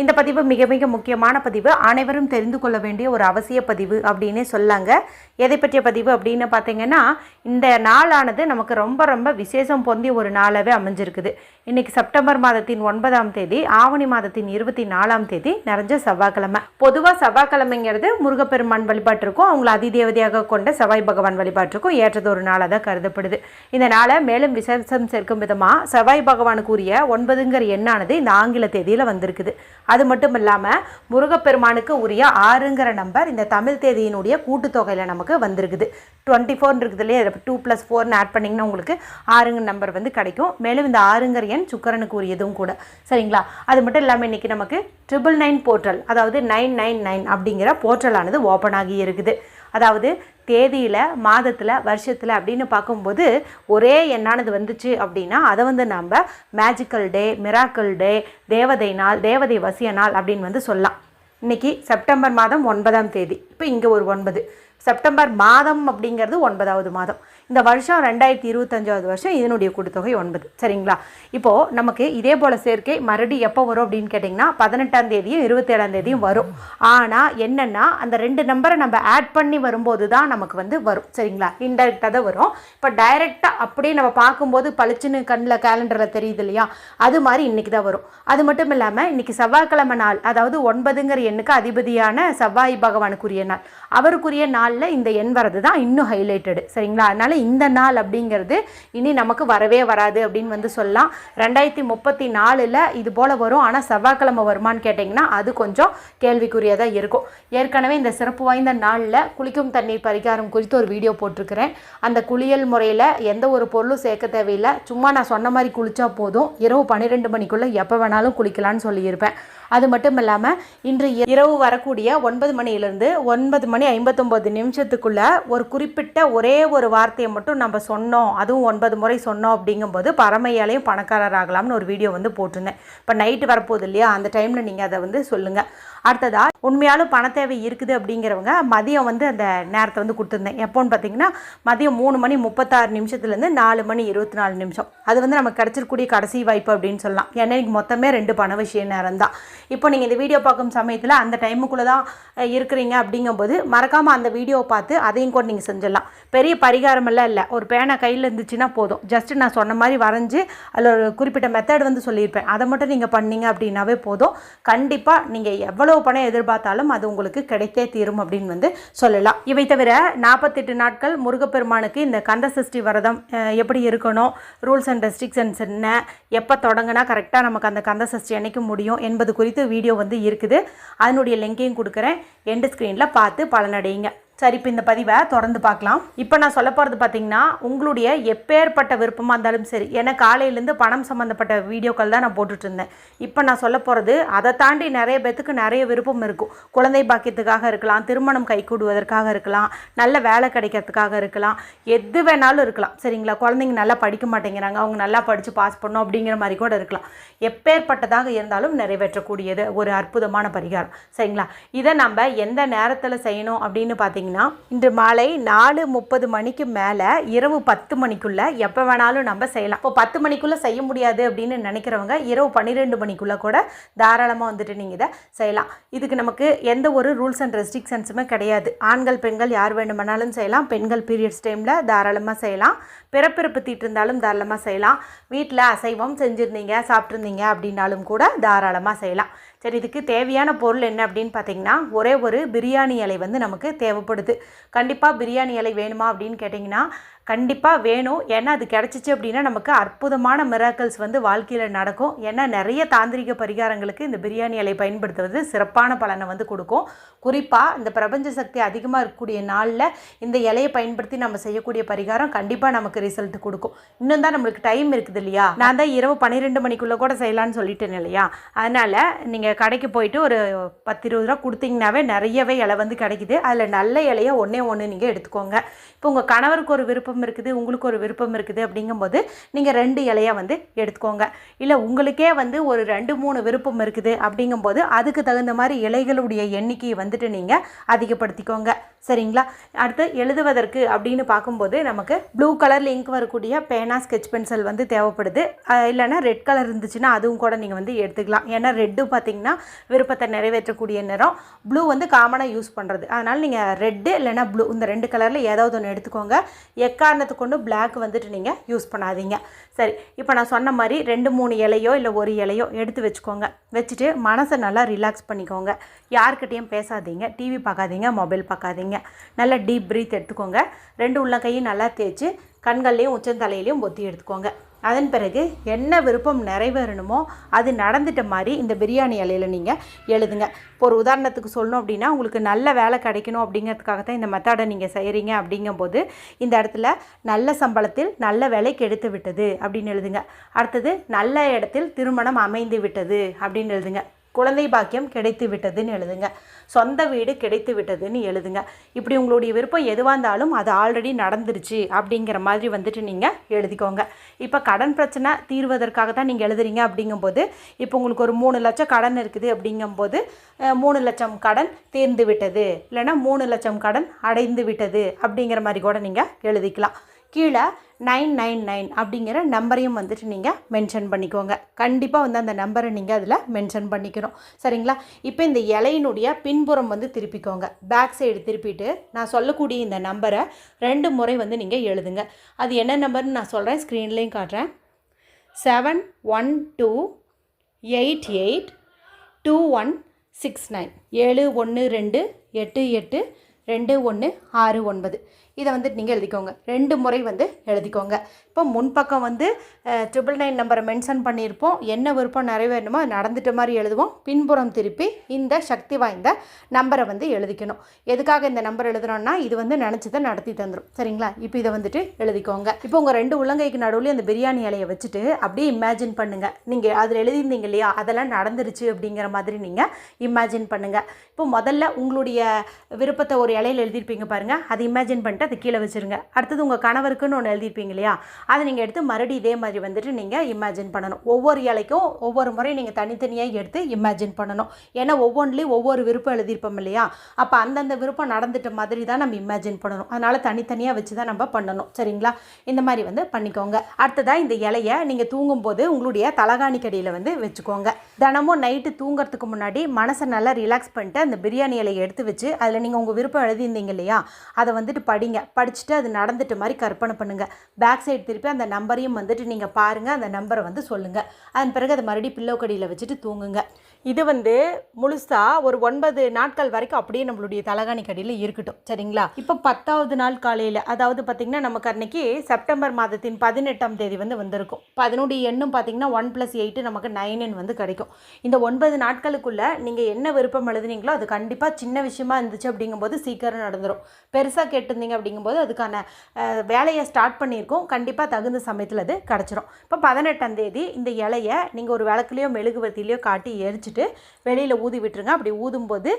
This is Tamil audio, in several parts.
இந்த பதிவு மிக மிக முக்கியமான பதிவு. அனைவரும் தெரிந்து கொள்ள வேண்டிய ஒரு அவசிய பதிவு அப்படின்னே சொல்லாங்க. எதை பற்றிய பதிவு அப்படின்னு பார்த்தீங்கன்னா இந்த நாளானது நமக்கு ரொம்ப ரொம்ப விசேஷம் பொந்திய ஒரு நாளாகவே அமைஞ்சிருக்குது. இன்னைக்கு செப்டம்பர் மாதத்தின் ஒன்பதாம் தேதி ஆவணி மாதத்தின் இருபத்தி நாலாம் தேதி நிறைஞ்ச செவ்வாய்க்கிழமை. பொதுவாக செவ்வாய்க்கிழமைங்கிறது முருகப்பெருமான் வழிபாட்டிற்கும் அவங்கள அதிதேவதையாக கொண்ட செவ்வாய் பகவான் வழிபாட்டிற்கும் ஏற்றது ஒரு நாளாக தான் கருதப்படுது. இந்த நாளை மேலும் விசேஷம் சேர்க்கும் விதமாக செவ்வாய் பகவானுக்குரிய ஒன்பதுங்கிற எண்ணானது இந்த ஆங்கில தேதியில் வந்திருக்குது. அது மட்டும் இல்லாமல் முருகப்பெருமானுக்கு உரிய ஆறுங்கிற நம்பர் இந்த தமிழ் தேதியினுடைய கூட்டுத்தொகையில் நமக்கு வந்திருக்குது. டுவெண்ட்டி ஃபோர்னு இருக்குதுலையே இல்லையா டூ ப்ளஸ் ஃபோர்னு ஆட் பண்ணிங்கன்னா உங்களுக்கு ஆறுங்க நம்பர் வந்து கிடைக்கும். மேலும் இந்த ஆறுங்கிற எண் சுக்கரனுக்கு உரியதும் கூட. சரிங்களா? அது மட்டும் இல்லாமல் இன்றைக்கி நமக்கு ட்ரிபிள் நைன் போர்ட்டல் அதாவது நைன் நைன் நைன் அப்படிங்கிற போர்ட்டலானது ஓப்பன் ஆகி இருக்குது. அதாவது தேதியில் மாதத்தில் வருஷத்தில் அப்படின்னு பார்க்கும்போது ஒரே எண்ணானது வந்துச்சு அப்படின்னா அதை வந்து நம்ம மேஜிக்கல் டே மிராக்கிள் டே தேவதை நாள் தேவதை வசிய நாள் அப்படின்னு வந்து சொல்லலாம். இன்னைக்கு செப்டம்பர் மாதம் ஒன்பதாம் தேதி. இப்போ இங்கே ஒரு ஒன்பது. செப்டம்பர் மாதம் அப்படிங்கிறது ஒன்பதாவது மாதம். இந்த வருஷம் ரெண்டாயிரத்தி இருபத்தஞ்சாவது வருஷம் இதனுடைய கூட்டுத்தொகை ஒன்பது. சரிங்களா? இப்போது நமக்கு இதே போல் சேர்க்கை மறுபடி எப்போ வரும் அப்படின்னு கேட்டிங்கன்னா பதினெட்டாம் தேதியும் இருபத்தேழாம் தேதியும் வரும். ஆனால் என்னென்னா அந்த ரெண்டு நம்பரை நம்ம ஆட் பண்ணி வரும்போது தான் நமக்கு வந்து வரும். சரிங்களா? இன்டெரக்டாக தான் வரும். இப்போ டைரெக்டாக அப்படியே நம்ம பார்க்கும்போது பளிச்சுன்னு கண்ணில் கேலண்டரில் தெரியுது இல்லையா? அது மாதிரி இன்றைக்கி தான் வரும். அது மட்டும் இல்லாமல் இன்றைக்கி செவ்வாய்க்கிழமை நாள் அதாவது ஒன்பதுங்கிற எண்ணுக்கு அதிபதியான செவ்வாய் பகவானுக்குரிய நாள். அவருக்குரிய நாள் நாளில் இந்த எண் வரது தான் இன்னும் ஹைலைட்டடு சரிங்களா? அதனால் இந்த நாள் அப்படிங்கிறது இனி நமக்கு வரவே வராது அப்படின்னு வந்து சொல்லலாம். ரெண்டாயிரத்தி முப்பத்தி நாலில் இது போல் வரும். ஆனால் செவ்வாய்க்கிழமை வருமான்னு கேட்டிங்கன்னா அது கொஞ்சம் கேள்விக்குரியதாக இருக்கும். ஏற்கனவே இந்த சிறப்பு வாய்ந்த நாளில் குளிக்கும் தண்ணீர் பரிகாரம் குறித்து ஒரு வீடியோ போட்டிருக்கிறேன். அந்த குளியல் முறையில் எந்த ஒரு பொருளும் சேர்க்க தேவையில்லை. சும்மா நான் சொன்ன மாதிரி குளித்தா போதும். இரவு பன்னிரெண்டு மணிக்குள்ளே எப்போ வேணாலும் குளிக்கலான்னு சொல்லியிருப்பேன். அது மட்டும் இல்லாமல் இன்று இரவு வரக்கூடிய ஒன்பது மணியிலிருந்து ஒன்பது மணி ஐம்பத்தொம்போது நிமிஷத்துக்குள்ள ஒரு குறிப்பிட்ட ஒரே ஒரு வார்த்தையை மட்டும் நம்ம சொன்னோம். அதுவும் ஒன்பது முறை சொன்னோம் அப்படிங்கும்போது பரமையாலையும் பணக்காரர் ஆகலாம்னு ஒரு வீடியோ வந்து போட்டிருந்தேன். இப்போ நைட்டு வரப்போகுது இல்லையா? அந்த டைமில் நீங்கள் அதை வந்து சொல்லுங்கள் அடுத்ததாக உண்மையாலும் பண தேவை இருக்குது அப்படிங்கிறவங்க மதியம் வந்து அந்த நேரத்தை வந்து கொடுத்துருந்தேன். எப்போன்னு பார்த்தீங்கன்னா மதியம் மூணு மணி முப்பத்தாறு நிமிஷத்துலேருந்து நாலு மணி இருபத்தி நாலு நிமிஷம். அது வந்து நமக்கு கிடச்சிருக்கூடிய கடைசி வாய்ப்பு அப்படின்னு சொல்லலாம். ஏன்னா இன்னைக்கு மொத்தமே ரெண்டு பண விஷய நேரம் தான் இப்போ நீங்கள் இந்த வீடியோ பார்க்கும் சமயத்தில் அந்த டைமுக்குள்ளே தான் இருக்கிறீங்க அப்படிங்கும்போது மறக்காமல் அந்த வீடியோவை பார்த்து அதையும் கூட நீங்கள் செஞ்சிடலாம். பெரிய பரிகாரமெல்லாம் இல்லை. ஒரு பேனை கையில் இருந்துச்சுன்னா போதும். ஜஸ்ட் நான் சொன்ன மாதிரி வரைஞ்சி அதில் ஒரு குறிப்பிட்ட மெத்தட் வந்து சொல்லியிருப்பேன். அதை மட்டும் நீங்கள் பண்ணீங்க அப்படின்னாவே போதும். கண்டிப்பாக நீங்கள் எவ்வளோ பணம் எதிர்பார்த்தாலும் அது உங்களுக்கு கிடைத்தே தீரும் அப்படின்னு வந்து சொல்லலாம். இவை தவிர நாற்பத்தெட்டு நாட்கள் முருகப்பெருமானுக்கு இந்த கந்த சஷ்டி விரதம் எப்படி இருக்கணும் ரூல்ஸ் அண்ட் ரெஸ்ட்ரிக்ஷன்ஸ் என்ன எப்போ தொடங்கினா கரெக்டாக நமக்கு அந்த கந்த சஷ்டி அன்னைக்கு முடியும் என்பது குறித்து வீடியோ வந்து இருக்குது. அதனுடைய லிங்கையும் கொடுக்குறேன். எண்டு ஸ்க்ரீனில் பார்த்து பலனடையுங்க. சரி இப்போ இந்த பதிவை தொடர்ந்து பார்க்கலாம். இப்போ நான் சொல்ல போகிறது பார்த்தீங்கன்னா உங்களுடைய எப்பேற்பட்ட விருப்பமாக இருந்தாலும் சரி ஏன்னா காலையிலேருந்து பணம் சம்மந்தப்பட்ட வீடியோக்கள் தான் நான் போட்டுட்டு இருந்தேன். இப்போ நான் சொல்ல போகிறது அதை தாண்டி நிறைய பேத்துக்கு நிறைய விருப்பம் இருக்கும். குழந்தை பாக்கியத்துக்காக இருக்கலாம் திருமணம் கைகூடுவதற்காக இருக்கலாம் நல்ல வேலை கிடைக்கிறதுக்காக இருக்கலாம் எது வேணாலும் இருக்கலாம். சரிங்களா? குழந்தைங்க நல்லா படிக்க மாட்டேங்கிறாங்க அவங்க நல்லா படித்து பாஸ் பண்ணணும் அப்படிங்கிற மாதிரி கூட இருக்கலாம். எப்பேற்பட்டதாக இருந்தாலும் நிறைவேற்றக்கூடியது ஒரு அற்புதமான பரிகாரம். சரிங்களா? இதை நம்ம எந்த நேரத்தில் செய்யணும் அப்படின்னு பார்த்தீங்கன்னா இன்று மாலை நாலு முப்பது மணிக்கு மேலே இரவு பத்து மணிக்குள்ளே எப்போ வேணாலும் நம்ம செய்யலாம். இப்போ பத்து மணிக்குள்ளே செய்ய முடியாது அப்படின்னு நினைக்கிறவங்க இரவு பன்னிரெண்டு மணிக்குள்ளே கூட தாராளமாக வந்துட்டு நீங்கள் இதை செய்யலாம். இதுக்கு நமக்கு எந்த ஒரு ரூல்ஸ் அண்ட் ரெஸ்ட்ரிக்ஷன்ஸுமே கிடையாது. ஆண்கள் பெண்கள் யார் வேண்டுமானாலும் செய்யலாம். பெண்கள் பீரியட்ஸ் டைமில் தாராளமாக செய்யலாம். பிறப்பிறப்பு தீட்டிருந்தாலும் தாராளமாக செய்யலாம். வீட்டில் அசைவம் செஞ்சுருந்தீங்க சாப்பிட்ருந்தீங்க அப்படின்னாலும் கூட தாராளமாக செய்யலாம். சரி இதுக்கு தேவையான பொருள் என்ன அப்படின்னு பார்த்தீங்கன்னா ஒரே ஒரு பிரியாணி இலை வந்து நமக்கு தேவைப்படும். தேவைப்படுது கண்டிப்பாக பிரியாணி இலை வேணுமா அப்படின்னு கேட்டிங்கன்னா கண்டிப்பாக வேணும். ஏன்னா அது கிடச்சிச்சு அப்படின்னா நமக்கு அற்புதமான மிராக்கல்ஸ் வந்து வாழ்க்கையில் நடக்கும். ஏன்னா நிறைய தாந்திரிக பரிகாரங்களுக்கு இந்த பிரியாணி இலை பயன்படுத்துவது சிறப்பான பலனை வந்து கொடுக்கும். குறிப்பாக இந்த பிரபஞ்ச சக்தி அதிகமாக இருக்கக்கூடிய நாளில் இந்த இலையை பயன்படுத்தி நம்ம செய்யக்கூடிய பரிகாரம் கண்டிப்பாக நமக்கு ரிசல்ட் கொடுக்கும். இன்னும் தான் நம்மளுக்கு டைம் இருக்குது இல்லையா? நான் தான் இரவு பன்னிரெண்டு மணிக்குள்ளே கூட செய்யலான்னு சொல்லிட்டேன் இல்லையா? அதனால் நீங்கள் கடைக்கு போயிட்டு ஒரு பத்து இருபது ரூபா கொடுத்தீங்கன்னாவே நிறையவே இலை வந்து கிடைக்குது. அதில் நல்ல இலையை ஒன்றே ஒன்று நீங்கள் எடுத்துக்கோங்க. இப்போ உங்கள் கணவருக்கு ஒரு விருப்பம் விருப்பம் இருக்குது உங்களுக்கு ஒரு விருப்பம் இருக்குது அப்படிங்கும்போது நீங்கள் ரெண்டு இலையை வந்து எடுத்துக்கோங்க. இல்லை உங்களுக்கே வந்து ஒரு ரெண்டு மூணு விருப்பம் இருக்குது அப்படிங்கும்போது அதுக்கு தகுந்த மாதிரி இலைகளுடைய எண்ணிக்கையை வந்துட்டு நீங்கள் அதிகப்படுத்திக்கோங்க. சரிங்களா? அடுத்து எழுதுவதற்கு அப்படின்னு பார்க்கும்போது நமக்கு ப்ளூ கலரில் இங்க் வரக்கூடிய பேனா ஸ்கெச் பென்சில் வந்து தேவைப்படுது. இல்லைன்னா ரெட் கலர் இருந்துச்சுன்னா அதுவும் கூட நீங்கள் வந்து எடுத்துக்கலாம். ஏன்னா ரெட்டு பார்த்தீங்கன்னா விருப்பத்தை நிறைவேற்றக்கூடிய நிறம். ப்ளூ வந்து காமனாக யூஸ் பண்ணுறது அதனால் நீங்கள் ரெட்டு இல்லைன்னா ப்ளூ இந்த ரெண்டு கலரில் ஏதாவது ஒன்று எடுத்துக்கோங்க. எக்காரணத்துக்கு கொண்டு பிளாக் வந்துட்டு நீங்கள் யூஸ் பண்ணாதீங்க. சரி இப்போ நான் சொன்ன மாதிரி ரெண்டு மூணு இலையோ இல்லை ஒரு இலையோ எடுத்து வச்சுக்கோங்க. வச்சுட்டு மனசை நல்லா ரிலாக்ஸ் பண்ணிக்கோங்க. யார்கிட்டேயும் பேசாதீங்க. டிவி பார்க்காதீங்க மொபைல் பார்க்காதீங்க. நல்லா டீப் ப்ரீத் எடுத்துக்கோங்க. ரெண்டு உள்ளங்கையும் நல்லா தேய்ச்சி கண்கள்லேயும் உச்சந்தலையிலையும் ஒத்தி எடுத்துக்கோங்க. அதன் பிறகு என்ன விருப்பம் நிறைவேறணுமோ அது நடந்துட்ட மாதிரி இந்த பிரியாணி இலையில் நீங்கள் எழுதுங்க. இப்போ ஒரு உதாரணத்துக்கு சொல்லணும் அப்படின்னா உங்களுக்கு நல்ல வேலை கிடைக்கணும் அப்படிங்கிறதுக்காக தான் இந்த மெத்தடை நீங்கள் செய்கிறீங்க அப்படிங்கும்போது இந்த இடத்துல நல்ல சம்பளத்தில் நல்ல வேலை கெடுத்து விட்டது அப்படின்னு எழுதுங்க. அடுத்தது நல்ல இடத்தில் திருமணம் அமைந்து விட்டது அப்படின்னு எழுதுங்க. குழந்தை பாக்கியம் கிடைத்து விட்டதுன்னு எழுதுங்க. சொந்த வீடு கிடைத்து விட்டதுன்னு எழுதுங்க. இப்படி உங்களுடைய விருப்பம் எதுவாக இருந்தாலும் அது ஆல்ரெடி நடந்துருச்சு அப்படிங்கிற மாதிரி வந்துட்டு நீங்கள் எழுதிக்கோங்க. இப்போ கடன் பிரச்சனை தீர்வதற்காக தான் நீங்கள் எழுதுறீங்க அப்படிங்கும்போது இப்போ உங்களுக்கு ஒரு மூணு லட்சம் கடன் இருக்குது அப்படிங்கும்போது மூணு லட்சம் கடன் தீர்ந்து விட்டது இல்லைன்னா மூணு லட்சம் கடன் அடைந்து விட்டது அப்படிங்கிற மாதிரி கூட நீங்கள் எழுதிக்கலாம். கீழே நைன் நைன் நைன் அப்படிங்கிற நம்பரையும் வந்துட்டு நீங்கள் மென்ஷன் பண்ணிக்கோங்க. கண்டிப்பாக வந்து அந்த நம்பரை நீங்கள் அதில் மென்ஷன் பண்ணிக்கணும். சரிங்களா? இப்போ இந்த இலையினுடைய பின்புறம் வந்து திருப்பிக்கோங்க. பேக் சைடு திருப்பிட்டு நான் சொல்லக்கூடிய இந்த நம்பரை ரெண்டு முறை வந்து நீங்கள் எழுதுங்க. அது என்ன நம்பர்னு நான் சொல்கிறேன் ஸ்க்ரீன்லேயும் காட்டுறேன். Seven one two eight eight two one six nine ஏழு ஒன்று ரெண்டு எட்டு எட்டு ரெண்டு ஒன்று ஆறு ஒன்பது. இதை வந்துட்டு நீங்கள் எழுதிக்கோங்க. ரெண்டு முறை வந்து எழுதிக்கோங்க. இப்போ முன்பக்கம் வந்து ட்ரிபிள் நைன் நம்பரை மென்ஷன் பண்ணியிருப்போம். என்ன விருப்பம் நிறைவேறணுமோ நடந்துட்ட மாதிரி எழுதுவோம். பின்புறம் திருப்பி இந்த சக்தி வாய்ந்த நம்பரை வந்து எழுதிக்கணும். எதுக்காக இந்த நம்பர் எழுதுறோம்னா இது வந்து நினச்சதை நடத்தி தந்துடும் சரிங்களா? இப்போ இதை வந்துட்டு எழுதிக்கோங்க. இப்போ உங்கள் ரெண்டு உள்ளங்கைக்கு நடுவில் அந்த பிரியாணி இலையை வச்சுட்டு அப்படியே இமேஜின் பண்ணுங்கள் நீங்கள் அதில் எழுதியிருந்தீங்க இல்லையா? அதெல்லாம் நடந்துருச்சு அப்படிங்கிற மாதிரி நீங்கள் இமேஜின் பண்ணுங்கள் இப்போ முதல்ல உங்களுடைய விருப்பத்தை ஒரு இலையில் எழுதியிருப்பீங்க பாருங்கள் அதை இமேஜின் பண்ணிட்டு அதை கீழே வச்சுருங்க. அடுத்தது உங்கள் கணவருக்குன்னு ஒன்று எழுதியிருப்பீங்க இல்லையா? அதை நீங்கள் எடுத்து மறுபடியும் இதே மாதிரி வந்துட்டு நீங்கள் இமேஜின் பண்ணணும். ஒவ்வொரு இலைக்கும் ஒவ்வொரு முறையும் நீங்கள் தனித்தனியாக எடுத்து இமேஜின் பண்ணணும். ஏன்னா ஒவ்வொன்றிலையும் ஒவ்வொரு விருப்பம் எழுதியிருப்போம் இல்லையா? அப்போ அந்தந்த விருப்பம் நடந்துட்ட மாதிரி தான் நம்ம இமேஜின் பண்ணணும். அதனால் தனித்தனியாக வச்சு தான் நம்ம பண்ணணும். சரிங்களா? இந்த மாதிரி வந்து பண்ணிக்கோங்க. அடுத்ததாக இந்த இலையை நீங்கள் தூங்கும்போது உங்களுடைய தலகாணி கடியில் வந்து வச்சுக்கோங்க. தினமும் நைட்டு தூங்குறதுக்கு முன்னாடி மனசை நல்லா ரிலாக்ஸ் பண்ணிட்டு அந்த பிரியாணி இலையை எடுத்து வச்சு அதில் நீங்கள் உங்கள் விருப்பம் எழுதியிருந்தீங்க இல்லையா? அதை வந்துட்டு படிங்க. படிச்சுட்டு அது நடந்துட்டு மாதிரி கற்பனை பண்ணுங்கள் பேக் சைடு திருப்பி அந்த நம்பரையும் வந்துட்டு நீங்கள் பாருங்கள் அந்த நம்பரை வந்து சொல்லுங்கள் அதன் பிறகு அதை மறுபடியும் பில்லோ கடியில் வச்சுட்டு தூங்குங்க. இது வந்து முழுசாக ஒரு ஒன்பது நாட்கள் வரைக்கும் அப்படியே நம்மளுடைய தலகாணி கடியில் இருக்கட்டும். சரிங்களா? இப்போ பத்தாவது நாள் காலையில் அதாவது பார்த்திங்கன்னா நமக்கு அன்றைக்கி செப்டம்பர் மாதத்தின் பதினெட்டாம் தேதி வந்து வந்திருக்கும். பதினோடைய எண்ணும் பார்த்திங்கன்னா ஒன் ப்ளஸ் எயிட்டு நமக்கு நைனுன்னு வந்து கிடைக்கும். இந்த ஒன்பது நாட்களுக்குள்ளே நீங்கள் என்ன விருப்பம் எழுதுனீங்களோ அது கண்டிப்பாக சின்ன விஷயமா இருந்துச்சு அப்படிங்கும்போது சீக்கிரம் நடந்துடும் பெருசாக கேட்டிருந்தீங்க அப்படிங்கும்போது அதுக்கான வேலையை ஸ்டார்ட் பண்ணியிருக்கோம். கண்டிப்பாக தகுந்த சமயத்தில் அது கிடச்சிரும். இப்போ பதினெட்டாம் தேதி இந்த இலையை நீங்கள் ஒரு விளக்குலையோ மெழுகுவர்த்திலையோ காட்டி எரிச்சிட்டு வெளியில் ஊதி விட்டுருங்க. அப்படி ஊதும்போது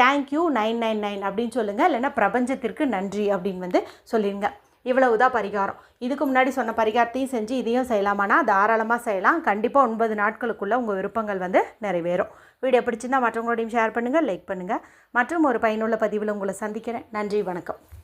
thank you nine nine nine அப்படின்னு சொல்லுங்கள் இல்லைன்னா பிரபஞ்சத்திற்கு நன்றி அப்படின்னு வந்து சொல்லிடுங்க இவ்வளவு தான் பரிகாரம். இதுக்கு முன்னாடி சொன்ன பரிகாரத்தையும் செஞ்சு இதையும் செய்யலாமானா தாராளமாக செய்யலாம். கண்டிப்பாக ஒன்பது நாட்களுக்குள்ளே உங்கள் விருப்பங்கள் வந்து நிறைவேறும். வீடியோ பிடிச்சிருந்தால் மற்றவங்களோடையும் ஷேர் பண்ணுங்கள் லைக் பண்ணுங்கள் மற்றும் ஒரு பயனுள்ள பதிவில் உங்களை சந்திக்கிறேன். நன்றி வணக்கம்.